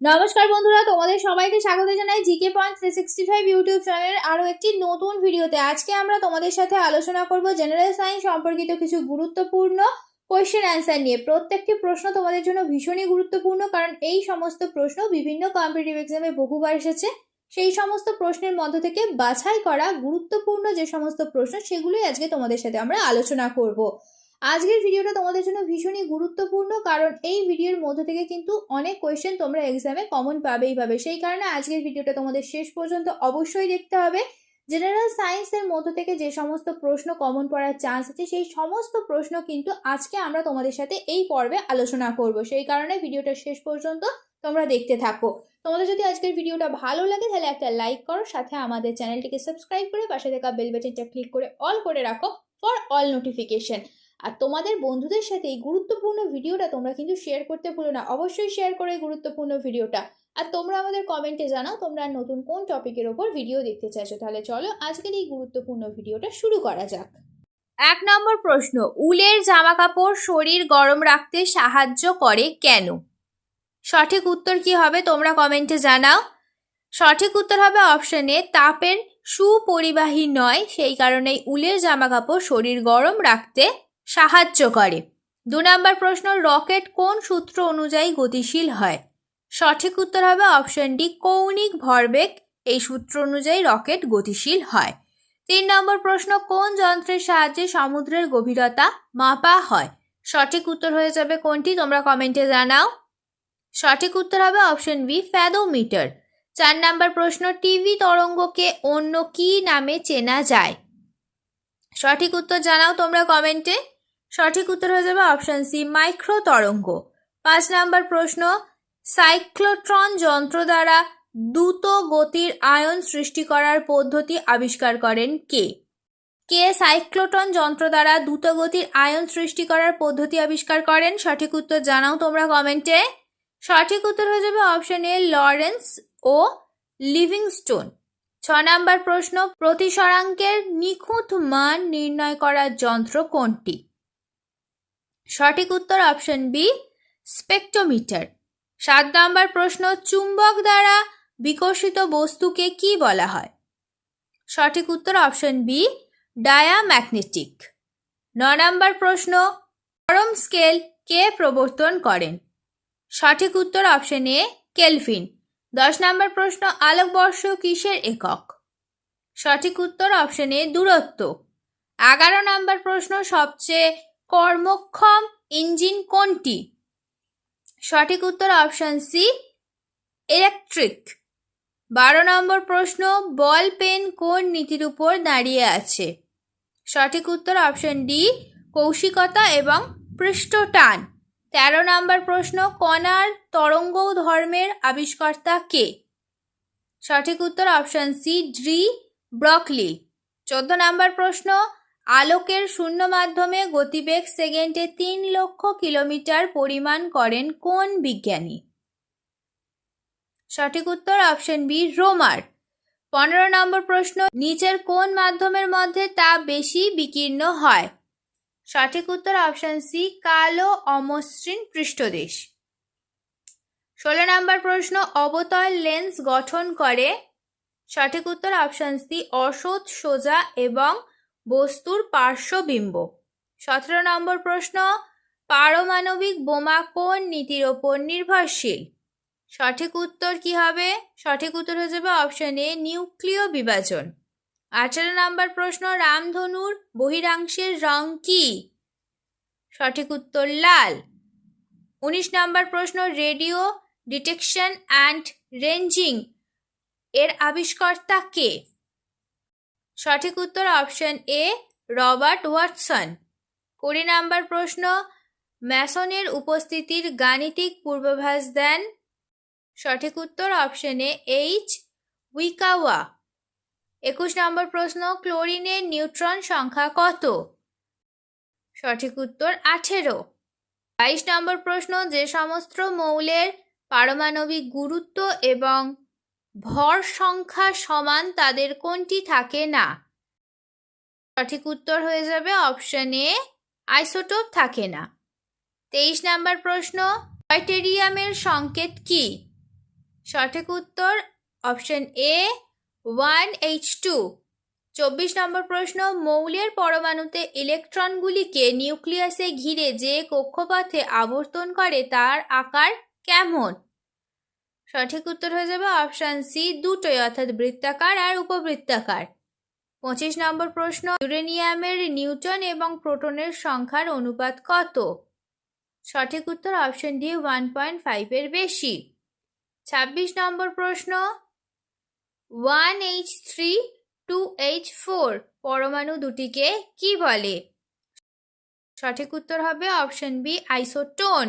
নমস্কার বন্ধুরা, তোমাদের সবাইকে স্বাগত জানাই GK point three sixty five YouTube চ্যানেলের আরও একটি নতুন ভিডিওতে। আজকে আমরা তোমাদের সাথে আলোচনা করব জেনারেল সায়েন্স সম্পর্কিত কিছু গুরুত্বপূর্ণ কোয়েশ্চেন অ্যান্সার নিয়ে। প্রত্যেকটি প্রশ্ন তোমাদের জন্য ভীষণই গুরুত্বপূর্ণ, কারণ এই সমস্ত প্রশ্ন বিভিন্ন কম্পিটিটিভ এক্সামে বহুবার এসেছে। সেই সমস্ত প্রশ্নের মধ্য থেকে বাছাই করা গুরুত্বপূর্ণ যে সমস্ত প্রশ্ন, সেগুলোই আজকে তোমাদের সাথে আমরা আলোচনা করব। আজকের ভিডিওটা তোমাদের জন্য ভীষণই গুরুত্বপূর্ণ, কারণ এই ভিডিওর মধ্যে থেকে কিন্তু অনেক কোয়েশ্চেন তোমরা এক্সামে কমন পাবেই পাবে। সেই কারণে আজকের ভিডিওটা তোমাদের শেষ পর্যন্ত অবশ্যই দেখতে হবে। জেনারেল সায়েন্সের মধ্য থেকে যে সমস্ত প্রশ্ন কমন পড়ার চান্স আছে, সেই সমস্ত প্রশ্ন কিন্তু আজকে আমরা তোমাদের সাথে এই পর্বে আলোচনা করব। সেই কারণে ভিডিওটা শেষ পর্যন্ত তোমরা দেখতে থাকো। তোমাদের যদি আজকের ভিডিওটা ভালো লাগে, তাহলে একটা লাইক করো, সাথে আমাদের চ্যানেলটিকে সাবস্ক্রাইব করে পাশে থাকা বেল বাটনটা ক্লিক করে অল করে রাখো ফর অল নোটিফিকেশন আর তোমাদের বন্ধুদের সাথে এই গুরুত্বপূর্ণ ভিডিওটা তোমরা কিন্তু শেয়ার করতে ভুলো না। অবশ্যই শেয়ার করো এই গুরুত্বপূর্ণ ভিডিওটা। আর তোমরা আমাদের কমেন্টে জানাও তোমরা নতুন কোন টপিকের ওপর ভিডিও দেখতে চাইছো। তাহলে চলো আজকের এই গুরুত্বপূর্ণ ভিডিওটা শুরু করা যাক। এক নম্বর প্রশ্ন, উলের জামা কাপড় শরীর গরম রাখতে সাহায্য করে কেন? সঠিক উত্তর কি হবে তোমরা কমেন্টে জানাও। সঠিক উত্তর হবে অপশনে তাপের সুপরিবাহী নয়, সেই কারণেই উলের জামা কাপড় শরীর গরম রাখতে সাহায্য করে। দু নম্বর প্রশ্ন, রকেট কোন সূত্র অনুযায়ী গতিশীল হয়? সঠিক উত্তর হবে অপশন ডি, কৌণিক ভরবেগ। এই সূত্র অনুযায়ী রকেট গতিশীল হয়। তিন নম্বর প্রশ্ন, কোন যন্ত্রের সাহায্যে সমুদ্রের গভীরতা মাপা হয়? সঠিক উত্তর হয়ে যাবে কোনটি, তোমরা কমেন্টে জানাও। সঠিক উত্তর হবে অপশন বি, ফ্যাদোমিটার। চার নম্বর প্রশ্ন, টিভি তরঙ্গকে অন্য কি নামে চেনা যায়? সঠিক উত্তর জানাও তোমরা কমেন্টে। সঠিক উত্তর হয়ে যাবে অপশন সি মাইক্রো তরঙ্গ পাঁচ নাম্বার প্রশ্ন, সাইক্লোট্রন যন্ত্র দ্বারা দ্রুত গতির আয়ন সৃষ্টি করার পদ্ধতি আবিষ্কার করেন কে? কে সাইক্লোটন যন্ত্র দ্বারা দ্রুত গতির আয়ন সৃষ্টি করার পদ্ধতি আবিষ্কার করেন? সঠিক উত্তর জানাও তোমরা কমেন্টে। সঠিক উত্তর হয়ে যাবে অপশন এ, লরেন্স ও লিভিংস্টোন। ছ নাম্বার প্রশ্ন প্রতিসরাঙ্কের নিখুঁত মান নির্ণয় করার যন্ত্র কোনটি? সঠিক উত্তর অপশন বি, স্পেকট্রোমিটার। সাত নম্বর প্রশ্ন, চুম্বক দ্বারা বিকশিত বস্তুকে কি বলা হয়? সঠিক উত্তর অপশন বি, ডায়াম্যাগনেটিক। ন নম্বর প্রশ্ন গরম স্কেল কে প্রবর্তন করেন? সঠিক উত্তর অপশন এ, কেলভিন। দশ নম্বর প্রশ্ন, আলোকবর্ষ কিসের একক? সঠিক উত্তর অপশন এ, দূরত্ব। এগারো নম্বর প্রশ্ন, সবচেয়ে কর্মক্ষম ইঞ্জিন কোনটি? সঠিক উত্তর অপশন সি ইলেকট্রিক বারো নম্বর প্রশ্ন, বল পেন কোন নীতির উপর দাঁড়িয়ে আছে? সঠিক উত্তর অপশন ডি, কৌশিকতা এবং পৃষ্ঠ টান তেরো নম্বর প্রশ্ন, কণার তরঙ্গ ধর্মের আবিষ্কর্তা কে? সঠিক উত্তর অপশন সি, ড্রি ব্রকলি। চোদ্দ নম্বর প্রশ্ন আলোকের শূন্য মাধ্যমে গতিবেগ সেকেন্ডে তিন লক্ষ কিলোমিটার পরিমাণ করেন কোন বিজ্ঞানী? সঠিক উত্তর অপশন বি, রোমার। পনেরো নম্বর প্রশ্ন, নিচের কোন মাধ্যমের মধ্যে তাপ বেশি বিকীর্ণ হয়? সঠিক উত্তর অপশন সি, কালো অমসৃণ পৃষ্ঠদেশ। ষোলো নম্বর প্রশ্ন, অবতল লেন্স গঠন করে। সঠিক উত্তর অপশন সি, অসৎ সোজা এবং বস্তুর পার্শ্ববিম্ব। সতেরো নম্বর প্রশ্ন, পারমাণবিক বোমা কোন নীতির ওপর নির্ভরশীল? সঠিক উত্তর কি হবে? সঠিক উত্তর হয়ে যাবে অপশন এ নিউক্লিয় বিভাজন। আঠারো নম্বর প্রশ্ন, রামধনুর বহিরাংশের রং কি? সঠিক উত্তর, লাল। উনিশ নম্বর প্রশ্ন, রেডিও ডিটেকশন অ্যান্ড রেঞ্জিং এর আবিষ্কর্তা কে? সঠিক উত্তর অপশন এ, রবার্ট ওয়াটসন। কুড়ি নাম্বার প্রশ্ন, ম্যাসনের উপস্থিতির গাণিতিক পূর্বাভাস দেন। সঠিক উত্তর অপশন এইচ, উইকাওয়া। একুশ নম্বর প্রশ্ন, ক্লোরিনের নিউট্রন সংখ্যা কত? সঠিক উত্তর আঠেরো। বাইশ নম্বর প্রশ্ন, যে সমস্ত মৌলের পারমাণবিক গুরুত্ব এবং ভর সংখ্যা সমান তাদের কোনটি থাকে না? সঠিক উত্তর হয়ে যাবে অপশন এ আইসোটোপ থাকে না। তেইশ নাম্বার প্রশ্ন ক্রাইটেরিয়ামের সংকেত কি? সঠিক উত্তর option A one H two চব্বিশ নম্বর প্রশ্ন, মৌলের পরমাণুতে ইলেকট্রনগুলিকে নিউক্লিয়াসে ঘিরে যে কক্ষপথে আবর্তন করে তার আকার কেমন? সঠিক উত্তর হয়ে যাবে অপশান সি দুটোই, অর্থাৎ বৃত্তাকার আর উপবৃত্তাকার। পঁচিশ নম্বর প্রশ্ন, ইউরেনিয়ামের নিউটন এবং প্রোটনের সংখ্যার অনুপাত কত? সঠিক উত্তর অপশন ডি ওয়ান পয়েন্ট ফাইভের বেশি। ছাব্বিশ নম্বর প্রশ্ন one H three two H four পরমাণু দুটিকে কি বলে? সঠিক উত্তর হবে অপশন বি আইসোটোন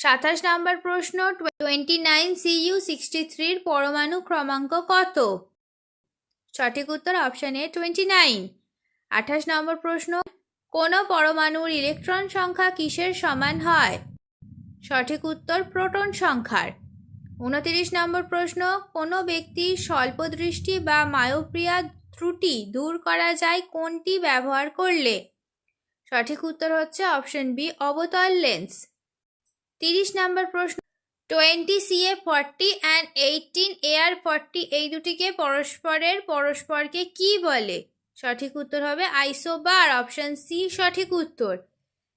সাতাশ নম্বর প্রশ্ন টোয়েন্টি নাইন সিইউ সিক্সটি থ্রির পরমাণু ক্রমাঙ্ক কত? সঠিক উত্তর অপশন এ টোয়েন্টি নাইন আঠাশ নম্বর প্রশ্ন, কোন পরমাণুর ইলেকট্রন সংখ্যা কিসের সমান হয়? সঠিক উত্তর প্রোটন সংখ্যার। উনতিরিশ নম্বর প্রশ্ন, কোনো ব্যক্তির স্বল্পদৃষ্টি বা মায়োপ্রিয়া ত্রুটি দূর করা যায় কোনটি ব্যবহার করলে? সঠিক উত্তর হচ্ছে অপশন বি অবতল লেন্স তিরিশ নাম্বার প্রশ্ন, twenty CA forty and eighteen air forty এই দুটিকে পরস্পরের পরস্পরকে কি বলে? সঠিক উত্তর হবে আইসোবার অপশন সি সঠিক উত্তর।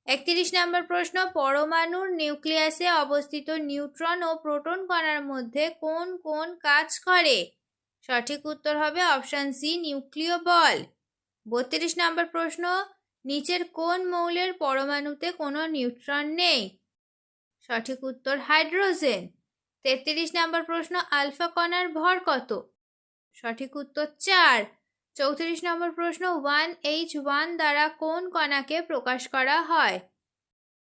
একত্রিশ নম্বর প্রশ্ন, পরমাণুর নিউক্লিয়াসে অবস্থিত নিউট্রন ও প্রোটন কণার মধ্যে কোন কোন কাজ করে? সঠিক উত্তর হবে অপশান সি নিউক্লিয় বল। বত্রিশ নম্বর প্রশ্ন, নিচের কোন মৌলের পরমাণুতে কোনো নিউট্রন নেই? সঠিক উত্তর হাইড্রোজেন। তেত্রিশ নম্বর প্রশ্ন, আলফা কণার ভর কত? সঠিক উত্তর চার। চৌত্রিশ নম্বর প্রশ্ন, ওয়ান এইচ ওয়ান দ্বারা কোন কণাকে প্রকাশ করা হয়?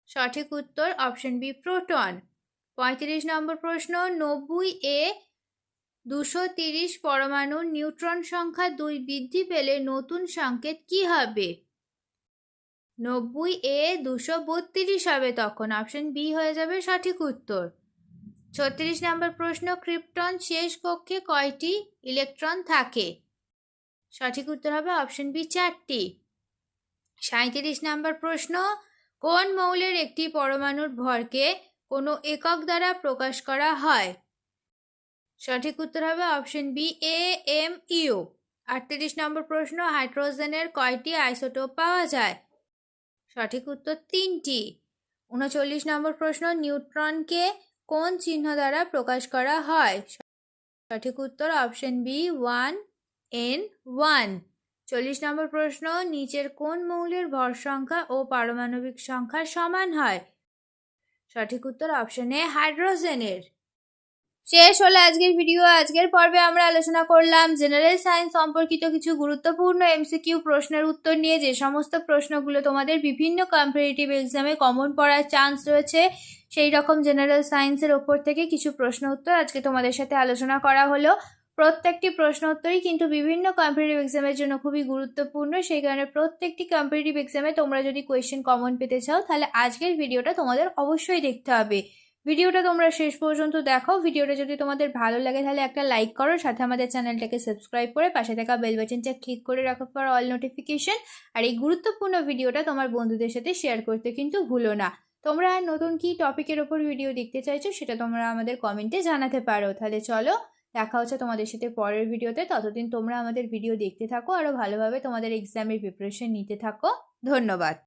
সঠিক উত্তর অপশন বি, প্রোটন। পঁয়ত্রিশ নম্বর প্রশ্ন, নব্বই এ দুশো তিরিশ পরমাণুর নিউট্রন সংখ্যা দুই বৃদ্ধি পেলে নতুন সংকেত কি হবে? নব্বই এ দুশো বত্রিশ হবে তখন। অপশন বি হয়ে যাবে সঠিক উত্তর। ছত্রিশ নম্বর প্রশ্ন, ক্রিপ্টন শেষ কক্ষে কয়টি ইলেকট্রন থাকে? সঠিক উত্তর হবে অপশন বি চারটি। সাঁত্রিশ নম্বর প্রশ্ন, কোন মৌলের একটি পরমাণুর ভরকে কোনো একক দ্বারা প্রকাশ করা হয়? সঠিক উত্তর হবে option B A M U আটত্রিশ নম্বর প্রশ্ন, হাইড্রোজেনের কয়টি আইসোটোপ পাওয়া যায়? সঠিক উত্তর তিনটি। উনচল্লিশ নম্বর প্রশ্ন, নিউট্রনকে কোন চিহ্ন দ্বারা প্রকাশ করা হয়? সঠিক উত্তর option B, one, N, one. চল্লিশ নম্বর প্রশ্ন, নিচের কোন মৌলের ভর সংখ্যা ও পারমাণবিক সংখ্যা সমান হয়? সঠিক উত্তর অপশন এ, হাইড্রোজেনের। শেষ হলো আজকের ভিডিও আজকের পর্বে আমরা আলোচনা করলাম জেনারেল সায়েন্স সম্পর্কিত কিছু গুরুত্বপূর্ণ এমসিকিউ প্রশ্নের উত্তর নিয়ে, যে সমস্ত প্রশ্নগুলো তোমাদের বিভিন্ন কম্পারেটিভ এক্সামে কমন পড়ার চান্স রয়েছে, সেই রকম জেনারেল সায়েন্সের ওপর থেকে কিছু প্রশ্ন উত্তর আজকে তোমাদের সাথে আলোচনা করা হলো। প্রত্যেকটি প্রশ্ন উত্তরই কিন্তু বিভিন্ন কম্পিটিটিভ এক্সামের জন্য খুবই গুরুত্বপূর্ণ, সেই কারণে প্রত্যেকটি কম্পিটিটিভ এক্সামে তোমরা যদি কোয়েশ্চেন কমন পেতে চাও, তাহলে আজকের ভিডিওটা তোমাদের অবশ্যই দেখতে হবে। ভিডিওটা তোমরা শেষ পর্যন্ত দেখো ভিডিওটা যদি তোমাদের ভালো লাগে, তাহলে একটা লাইক করো, সাথে আমাদের চ্যানেলটাকে সাবস্ক্রাইব করে পাশে থাকা বেল বাটনটা ক্লিক করে রাখো ফর অল নোটিফিকেশন আর এই গুরুত্বপূর্ণ ভিডিওটা তোমার বন্ধুদের সাথে শেয়ার করতে কিন্তু ভুলো না। তোমরা আর নতুন কি টপিকের ওপর ভিডিও দেখতে চাইছো, সেটা তোমরা আমাদের কমেন্টে জানাতে পারো। তাহলে চলো, দেখা হচ্ছে তোমাদের সাথে পরের ভিডিওতে। ততদিন তোমরা আমাদের ভিডিও দেখতে থাকো আরও ভালোভাবে তোমাদের এক্সামের প্রিপারেশন নিতে থাকো। ধন্যবাদ।